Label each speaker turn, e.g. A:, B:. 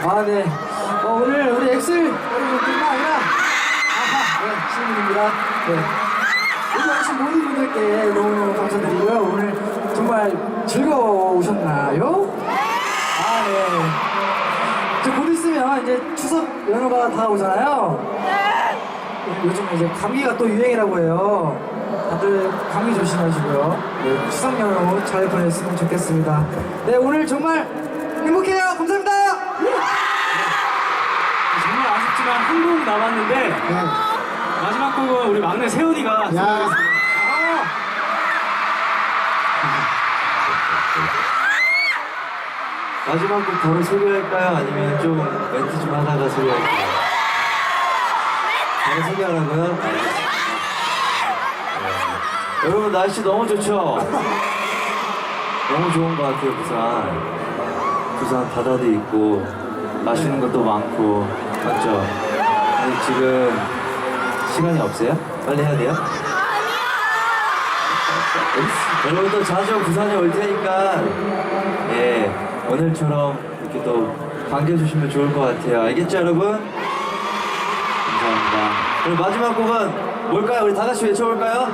A: 아, 아, 네. 어, 오늘 우리 엑슬 여러분뿐만 아니라, 아하, 네, 시민입니다. 네. 여기 오신 모든 분들께 너무너무 감사드리고요. 오늘 정말 즐거우셨나요? 아, 네. 이제 곧 있으면 이제 추석 연휴가 다가오잖아요. 요즘 이제 감기가 또 유행이라고 해요. 다들 감기 조심하시고요. 네, 추석 연휴 잘 보냈으면 좋겠습니다. 네, 오늘 정말 행복해요. 감사합니다.
B: 아쉽지만 한곡 남았는데
A: 네.
B: 마지막 곡은 우리 막내 세훈이가
A: 야.
C: 마지막 곡 바로 소개할까요? 아니면 좀 멘트 좀 하다가 소개할까요? 바로 소개하라고요? 네. 여러분 날씨 너무 좋죠? 너무 좋은 것 같아요 부산 부산 바다도 있고 맛있는 것도 많고 맞죠? 근데 지금 시간이 없어요? 빨리 해야 돼요? 여러분도 자주 부산에 올 테니까 예 오늘처럼 이렇게 또 반겨주시면 좋을 것 같아요 알겠죠 여러분? 감사합니다 그럼 마지막 곡은 뭘까요? 우리 다 같이 외쳐볼까요?